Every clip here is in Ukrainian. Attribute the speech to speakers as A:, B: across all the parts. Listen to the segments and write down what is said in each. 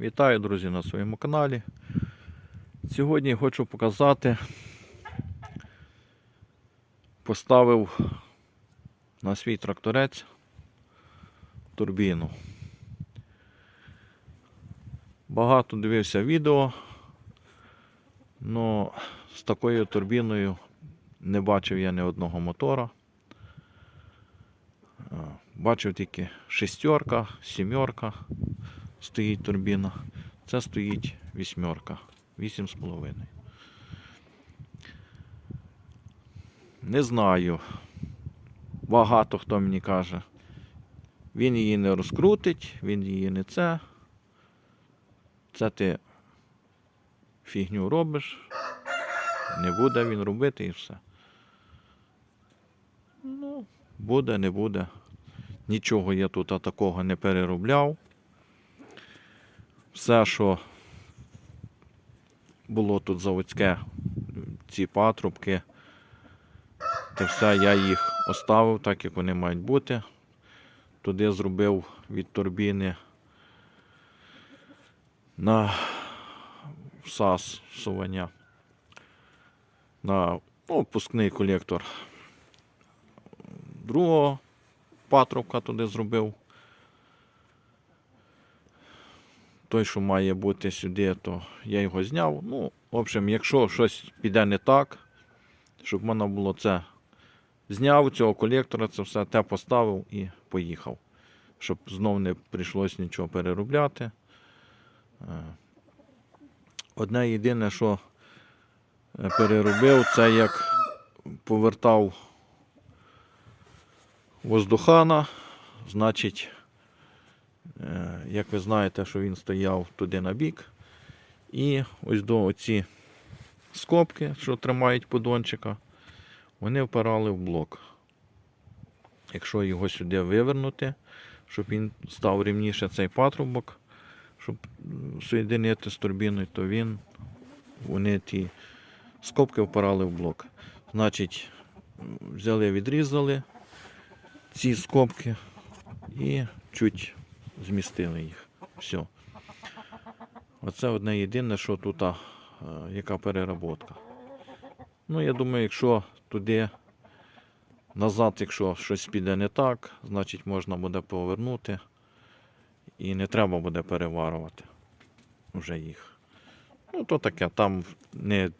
A: Вітаю, друзі, на своєму каналі. Сьогодні хочу показати, поставив на свій тракторець турбіну. Багато дивився відео, але з такою турбіною не бачив я ні одного мотора. Бачив тільки шестерка, сімерка стоїть турбіна. Це стоїть вісьмерка. Вісім з половиною. Не знаю. Багато хто мені каже. Він її не розкрутить, він її не це. Це ти фігню робиш. Не буде він робити і все. Ну, буде, не буде. Нічого я тут такого не переробляв. Все, що було тут заводське, ці патрубки, це все я їх оставив так, як вони мають бути. Туди зробив від турбіни на САС сування. На ну, пускний колектор другого патрубка туди зробив. Той, що має бути сюди, то я його зняв. Ну, в общем, якщо щось піде не так, щоб можна було це зняв цього колектора, це все те поставив і поїхав. Щоб знов не прийшлось нічого переробляти. Е, Одне єдине, що е, переробив, це як повертав воздухана, значить. Е, Як ви знаєте, що він стояв туди на бік. І ось до оці скобки, що тримають подончика, вони впирали в блок. Якщо його сюди вивернути, щоб він став рівніше цей патрубок, щоб соєдинити з турбіною, то він, вони ті скобки впирали в блок. Значить, взяли, відрізали ці скобки і чуть змістили їх. Все. Оце одне єдине, що тут а, е, яка переработка. Ну, я думаю, якщо туди назад, якщо щось піде не так, значить можна буде повернути і не треба буде переварувати вже їх. Ну, то таке, там не,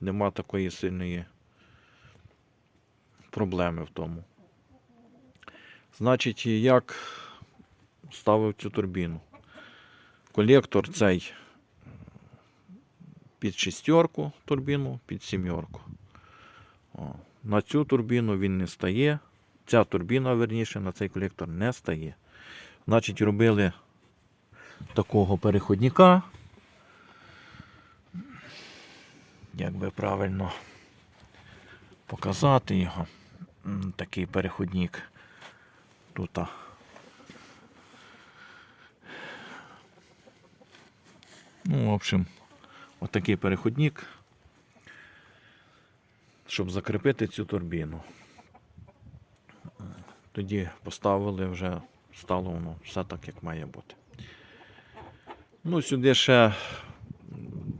A: нема такої сильної проблеми в тому. Значить, як ставив цю турбіну. Колектор цей під шістерку турбіну, під сімерку. О, На цю турбіну він не стає. Ця турбіна, верніше, на цей колектор не стає. Значить, робили такого переходника. Як би правильно показати його. Такий переходник. Тут. Ну, в общем, отакий переходник, щоб закріпити цю турбіну. Тоді поставили вже, стало воно все так, як має бути. Ну, сюди ще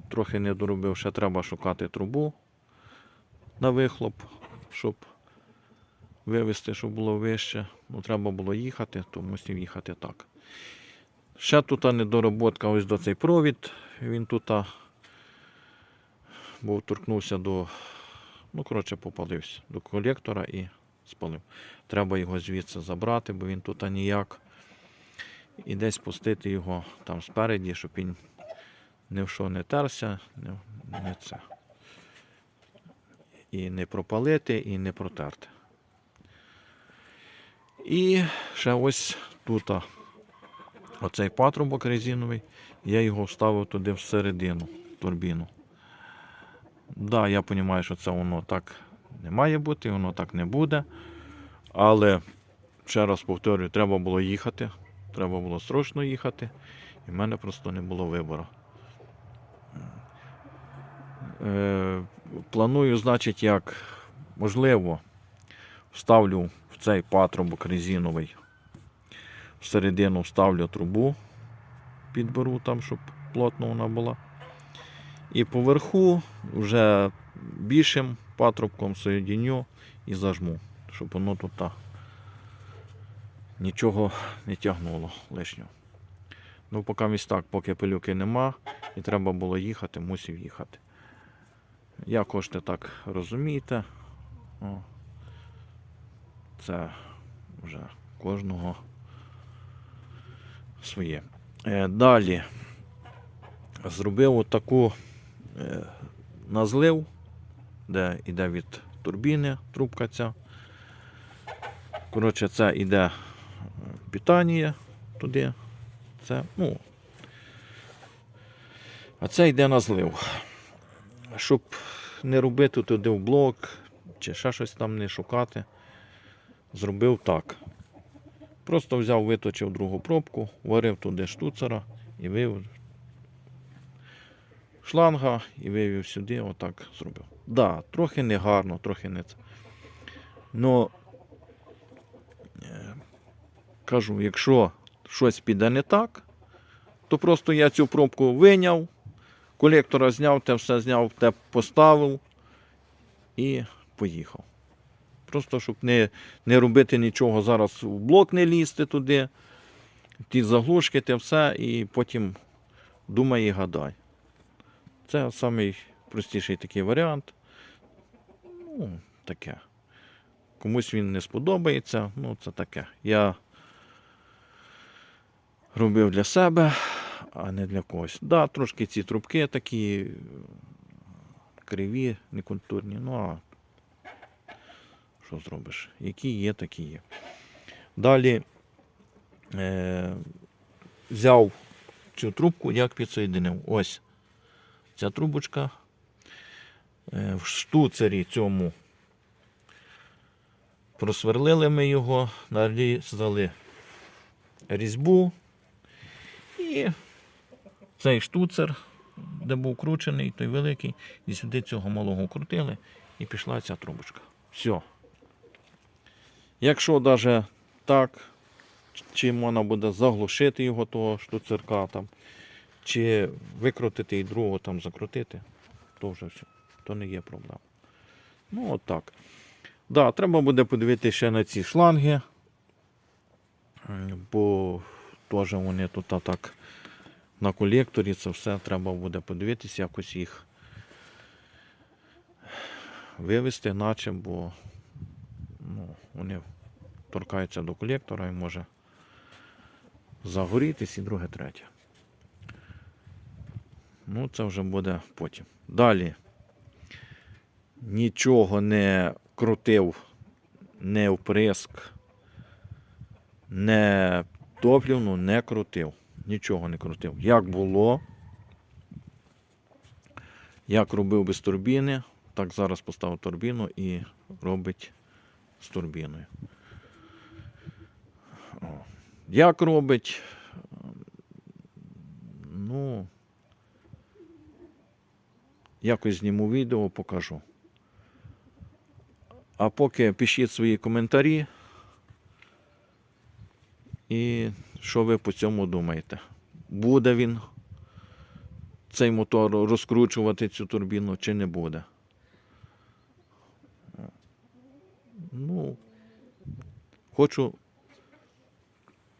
A: трохи не доробив, ще треба шукати трубу на вихлоп, щоб вивести, щоб було вище. Ну, треба було їхати, то мусив їхати так. Ще тут недороботка ось до цей провід. Він тут був торкнувся до, ну, коротше, попалився до колектора і спалив. Треба його звідси забрати, бо він тут ніяк. І десь пустити його там спереді, щоб він ні в що не терся, не, це. І не пропалити, і не протерти. І ще ось тут. Оцей патрубок резиновий, я його вставив туди всередину турбіну. Да, я розумію, що це воно так не має бути, воно так не буде. Але, ще раз повторюю, треба було їхати. Треба було срочно їхати. І в мене просто не було вибору. Е, планую, значить, як можливо, вставлю в цей патрубок резиновий всередину вставлю трубу підберу там, щоб плотно вона була. І поверху вже більшим патрубком соєдиню і зажму, щоб воно тут нічого не тягнуло лишнього. Ну, поки ось так, поки пилюки нема, і треба було їхати, мусив їхати. Я кошти так розумієте. Це вже кожного своє. Е, далі зробив отаку е, назлив, де йде від турбіни трубка ця. Коротше, це йде е, питання туди. Це, ну, а це йде на злив. Щоб не робити туди в блок чи ще щось там не шукати, зробив так. Просто взяв, виточив другу пробку, варив туди штуцера і вивів шланга і вивів сюди, отак зробив. Да, трохи не гарно, трохи не це. Но е, кажу, якщо щось піде не так, то просто я цю пробку виняв, колектора зняв, те все зняв, те поставив і поїхав. Просто щоб не, не робити нічого зараз в блок не лізти туди, ті заглушки, те все, і потім думай і гадай. Це самий простіший такий варіант. Ну, таке. Комусь він не сподобається, ну це таке. Я робив для себе, а не для когось. Да, трошки ці трубки такі криві, некультурні, ну а що зробиш? Які є, такі є. Далі е, взяв цю трубку, як підсоєдинив. Ось ця трубочка. Е, в штуцері цьому просверлили ми його, нарізали різьбу. І цей штуцер, де був кручений, той великий, і сюди цього малого крутили, і пішла ця трубочка. Все. Якщо навіть так, чи можна буде заглушити його того штуцерка там, чи викрутити і другого там закрутити, то вже все. То не є проблема. Ну, от так. Да, треба буде подивитися ще на ці шланги, бо теж вони тут так на колекторі, це все треба буде подивитися, якось їх вивести, наче, бо ну, вони торкаються до колектора і може загорітись і друге, третє. Ну, це вже буде потім. Далі. Нічого не крутив, не вприск, не топлівну не крутив. Нічого не крутив. Як було, як робив без турбіни, так зараз поставив турбіну і робить з турбіною. О. Як робить? Ну, якось зніму відео, покажу. А поки пишіть свої коментарі. І що ви по цьому думаєте? Буде він цей мотор розкручувати цю турбіну чи не буде? Ну, хочу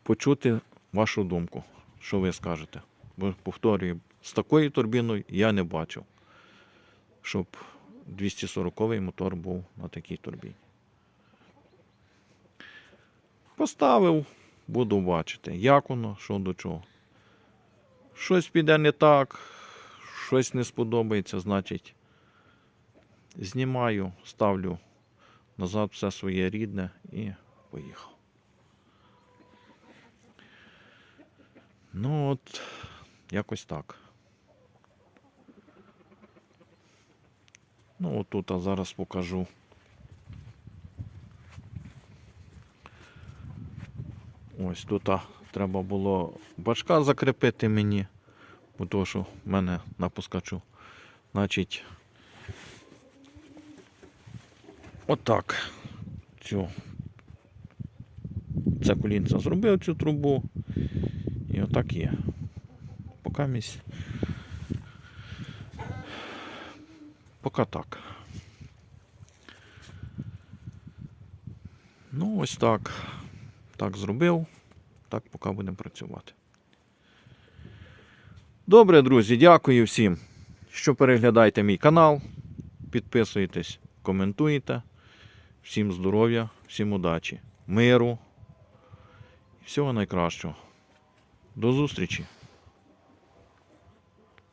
A: почути вашу думку, що ви скажете. Бо повторюю, з такою турбіною я не бачив, щоб 240-й мотор був на такій турбіні. Поставив, буду бачити, як воно, що до чого. Щось піде не так, щось не сподобається, значить, знімаю, ставлю назад все своє рідне і поїхав. Ну от, якось так. Ну, от тут а зараз покажу. Ось тут а, треба було бачка закріпити мені, бо то, що в мене на пускачу. Значить, отак. Цю. Це колінце зробив цю трубу. І отак є. поки місь. Поки так. Ну, ось так. Так зробив. Так поки будемо працювати. Добре, друзі, дякую всім, що переглядаєте мій канал. Підписуєтесь, коментуєте. Всім здоров'я, всім удачі, миру і всього найкращого. До зустрічі!